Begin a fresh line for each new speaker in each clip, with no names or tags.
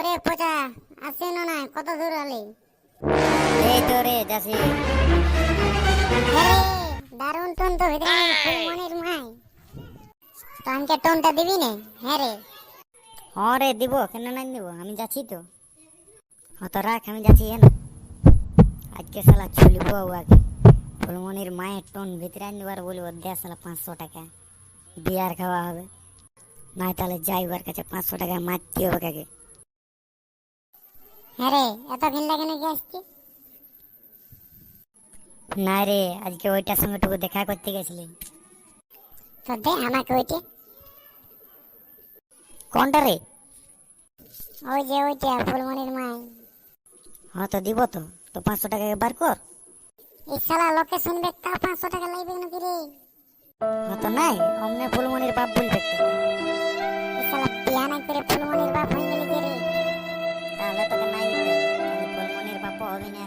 করে পচা আসেন না কত দূর আলি
এই তো রে যাচ্ছি।
আরে দারুণ টোন তো ভিতরে ফুলমনির মাই। তো আমাকে টোনটা দিবি না? হ্যাঁ রে।
হ্যাঁ রে দিব কেন না দিব? আমি যাচ্ছি তো। হত রাখ আমি যাচ্ছি হ্যাঁ আজকে শালা চলিব আগে। ফুলমনির মায়ের টোন ভিতরে আনি দেবার বলব দে শালা পাঁচশো টাকা। বিয়ার খাওয়া হবে। নাই তাহলে যাইবার কাছে পাঁচশো টাকা মারতে হবে কাকে?
হ্যাঁ রে এত ভিড় কেন কি আসছি?
না রে আজকে ওইটার সঙ্গে টুকু দেখা করতে গেছিলি।
তো দে আমাকে ওইটা।
কোনটা রে?
ওই যে ওইটা ফুলমনির মাই।
হ্যাঁ তো দিব তো। তো পাঁচশো টাকা বার কর।
এই শালা লোকে শুনবে তা পাঁচশো টাকা লাগবে নাকি রে?
হ্যাঁ তো নাই অমনে ফুলমনির বাপ বলবে
এই শালা করে ফুলমনির বাপ হয়ে গেলি রে।
তাহলে তোকে নাই দিতে বাপ হবে না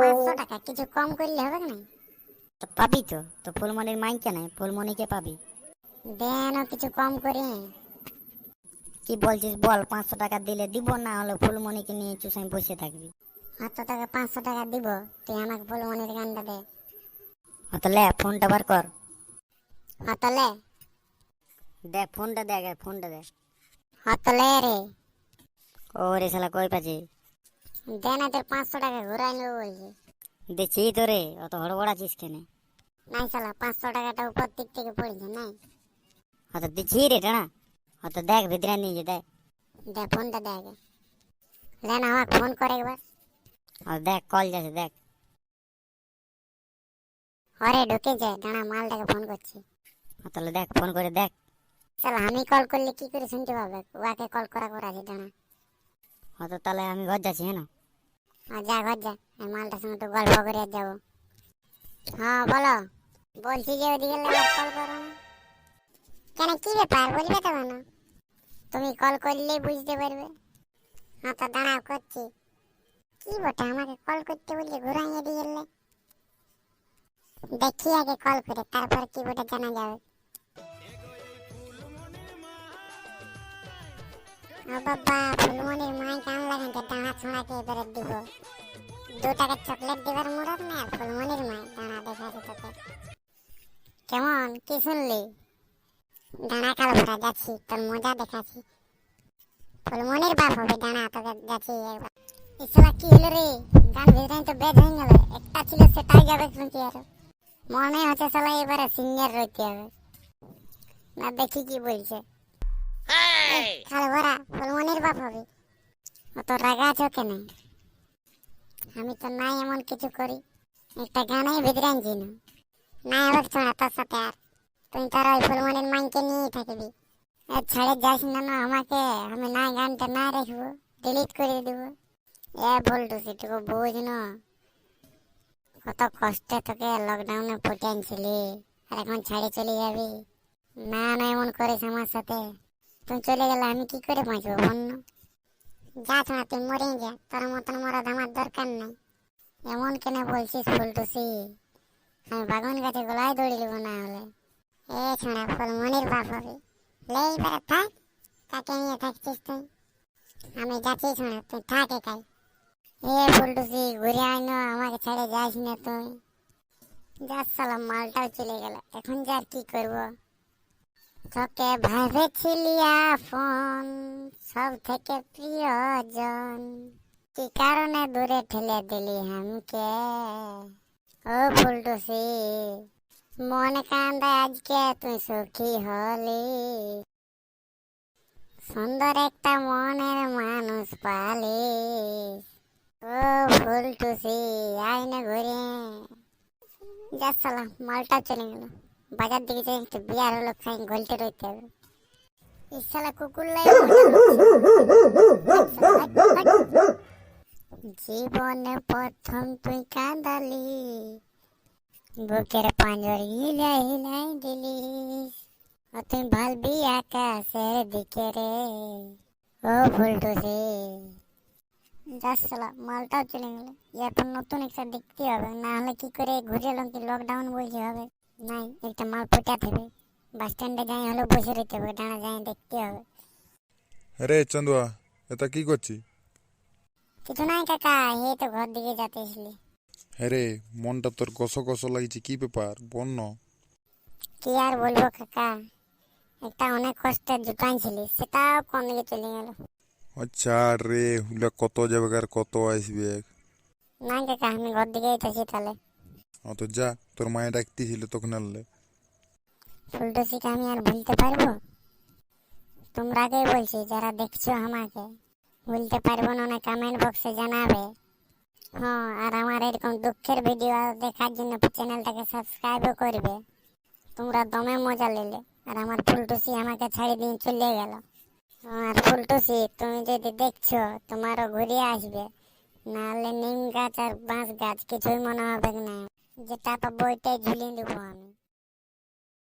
পাঁচশো টাকা, কিছু কম করলে হবে না
তো পাবি তো তো ফুলমনির মাইকে নাই ফুলমনিকে পাবি?
দেন কিছু কম করে।
কি বলছিস বল, পাঁচশো টাকা দিলে দিব না হলে ফুলমনিকে নিয়ে চুষাই বসে থাকবি?
হাত টাকা, পাঁচশো টাকা দিব, তুই আমাকে ফুলমনির গানটা দে।
হ্যাঁ তো লে ফোনটা বার কর।
হাত লে
দে, ফোনটা দে আগে, ফোনটা দে।
হাত লে রে
ও রে শালা কই পাচ্ছি
দে না তোর পাঁচশো টাকা ঘুরাই নেব বলছে।
দেখছি তো রে অত হড়বড় আছিস কেনে?
নাই শালা পাঁচশো টাকাটা উপর দিক থেকে পড়েছে নাই।
হ্যাঁ তো দিচ্ছি রে টানা হ্যাঁ তো দেখ ভিতরে নিয়ে যে দেখ।
দে ফোনটা দে আগে। লে না আমাকে ফোন করে একবার।
হ্যাঁ দেখ কল যাচ্ছে দেখ।
হরে ঢুকে যায় দাঁড়া মালটাকে ফোন করছি।
তাহলে দেখ ফোন করে দেখ।
শালা আমি কল করলে কি করে শুনতে পাবে? ওয়াকে কল করা করা আছে দাঁড়া
হ্যাঁ তাহলে আমি ঘর যাচ্ছি হ্যাঁ না?
আর যা ঘর যা এই মালটার সঙ্গে তো গল্প করে যাব। হ্যাঁ বলো। বলছি যে ওদিকে কল করো না। কেন কি ব্যাপার? বলবে তো কেন? তুমি কল করলেই বুঝতে পারবে। হ্যাঁ তো দাঁড়াও করছি। কি বটে আমাকে কল করতে বললে ঘুরাইয়ে দিয়ে দেখি আগে কল করে তারপর কি বটে জানা যাবে। কেমন? কি শুনলি? দাঁড়া কাল ভরা যাচ্ছি তোর মজা দেখাচ্ছি। ফুলমনির বাপ হবে দাঁড়া তোকে যাচ্ছি ইসলা, কি হলো রে? গান ভিতরে তো বেদ হয়ে গেল, একটা ছিল সেটাই যাবে শুনছি মনে হচ্ছে এবারে রইতে হবে। না, দেখি কি বলছে। কাল ভরা ফুলমনির বাপ হবে। অত রাগা আছো কেন? আমি তো নাই এমন কিছু করি। একটা গানেই ভিতরে আনছি না। নাই হবে শোনা তোর সাথে আর। তুই তার ওই ফুলমনির মাইকে নিয়েই থাকবি। ছেড়ে যাস না না, আমাকে। আমি না গানটা না রাখব ডিলিট করে দেব। এ, বলটু, সেটুকু বুঝ না। কত কষ্টে তোকে লকডাউনে ফুটে আনছিলি। আর এখন ছেড়ে চলে যাবি। না না, এমন করিস আমার সাথে। তুই চলে গেলে আমি কি করে বাঁচবো বন্য যা ছোড়া তুই মরে যা। তোর মতন মরাদ আমার দরকার নাই। এমন কেন বলছিস, ফুলটুসি? আমি বাগান গাছে গলায় দৌড়ি দেবো না হলে। এ ছোড়া ফুল মনির বাপ হবে। লে, এবারে থাক। নিয়ে থাকছিস তুই? আমি যাচ্ছি ছোড়া তুই থাক একাই। এ ফুলটুসি, ঘুরে আয় না, আমাকে ছেড়ে যাস না তুই। যাস সালাম মালটাও চলে গেল। এখন যা কি করব? তোকে ভেবেছিলি ফোন সব থেকে প্রিয়জন। কি কারণে দূরে ঠেলে দিলি হামকে? ও ফুলটুসি, মনে কান্দা আজকে তুই সুখী হলি। সুন্দর একটা মনের মানুষ পালি ও ফুলটুসি আইনে ঘুরে। যা সালাম মালটা চলে গেল। বাজার দিকে যাই একটু বিয়ার হলো খাই গলতে রইতে হবে। এই শালা কুকুর লাই জীবনে প্রথম তুই কাঁদালি বুকের পাঁজর হিলাই হিলাই দিলি। ও তুই ভালবি আকাশের দিকে রে ও ফুলটুসি যাস শালা মালটাও চলে গেল। এখন নতুন একটা দেখতে হবে না হলে কি করে ঘুরে এলাম কি লকডাউন বলছে হবে নাই একটা মাল ফুটাতে হবে বাস স্ট্যান্ডে যাই হলে বসে রইতে হবে দাঁড়া যাই দেখতে হবে।
রে চন্দুয়া এটা কি করছি?
কিছু নাই কাকা এই তো ঘর দিকে যাতেছিলি
হ্যাঁ রে মনটা তোর কষ কষ লাগছে কি ব্যাপার? বন্য
কি আর বলব কাকা একটা অনেক কষ্টের জুটান ছিলি সেটাও কোন দিকে চলে গেল।
আচ্ছা রে হুলা কত যাবে আর কত আসবে?
না কাকা আমি ঘর দিকে যাচ্ছি তাহলে।
ও যা, তোর মায়ে ডাকতেছিল তখন আনলে।
ফুলটুসিকে আমি আর ভুলতে পারব? তোমরা আগেই বলছি, যারা দেখছ আমাকে, ভুলতে পারব না না কমেন্ট বক্সে জানাবে। হ্যাঁ আর আমার এরকম দুঃখের ভিডিও দেখার জন্য চ্যানেলটাকে সাবস্ক্রাইবও করবে। তোমরা দমে মজা নিলে। আর আমার ফুলটুসি আমাকে ছাড়ি দিয়ে চলে গেল। আর ফুলটুসি তুমি যদি দেখছ, তোমারও ঘুরিয়ে আসবে। নাহলে নিম গাছ আর বাঁশ গাছ, কিছুই মনে হবে না। যেটা পাবো ওইটাই ঝুলিয়ে দেবো আমি।